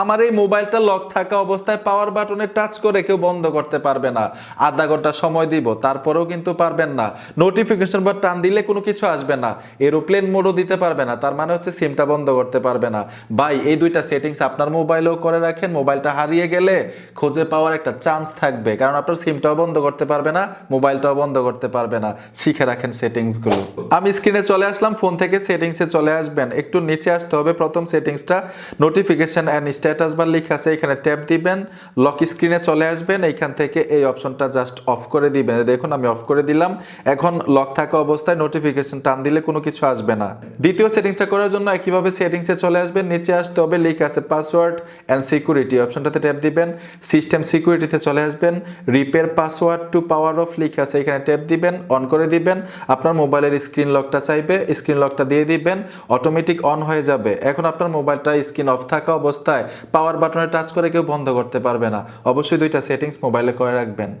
আমার এই মোবাইলটা লক থাকা অবস্থায় পাওয়ার বাটনে টাচ করে কেউ বন্ধ করতে পারবে না। আধা ঘণ্টা সময় দিব, তারপরেও কিন্তু পারবেন না। নোটিফিকেশন বা টান দিলে কোনো কিছু আসবে না। এরোপ্লেন মোডও দিতে পারবে না, তার মানে হচ্ছে সিমটা বন্ধ করতে পারবে না। ভাই, এই দুইটা সেটিংস আপনার মোবাইলেও করে রাখেন, মোবাইলটা হারিয়ে গেলে খুঁজে পাওয়ার একটা চান্স থাকবে, কারণ আপনার সিমটাও বন্ধ করতে পারবে না, মোবাইলটাও বন্ধ করতে পারবে না। শিখে রাখেন সেটিংসগুলো আমি স্ক্রিনে চলে আসলাম ফোন থেকে সেটিংসে চলে আসবেন। একটু নিচে আসতে হবে, প্রথম সেটিংসটা নোটিফিকেশন অ্যান্ড স্ট্যাটাস বার লেখা আছে, এখানে ট্যাপ দিবেন লক স্ক্রিনে চলে আসবেন, এইখান থেকে এই অপশনটা জাস্ট অফ করে দিবেন। দেখুন, আমি অফ করে দিলাম। এখন লক থাকা অবস্থায় নোটিফিকেশন টান দিলে কোনো কিছু আসবে না। দ্বিতীয় সেটিংসটা করার জন্য একইভাবে সেটিংসে চলে আসবেন, নিচে আসতে হবে, লেখা আছে পাসওয়ার্ড অ্যান্ড সিকিউরিটি অপশনটাতে ট্যাপ দিবেন। সিস্টেম সিকিউরিটিতে চলে আসবেন repair password to power off লেখা আছে, এখানে ট্যাপ দিবেন অন করে দিবেন। আপনার মোবাইলের স্ক্রিন লকটা চাইবে স্ক্রিন লকটা দিয়ে দিবেন অটোমেটিক অন হয়ে যাবে। এখন আপনার মোবাইলটা স্ক্রিন অফ থাকা অবস্থায় পাওয়ার বাটনে টাচ করে কেউ বন্ধ করতে পারবে না। অবশ্যই দুইটা সেটিংস মোবাইলে করে রাখবেন।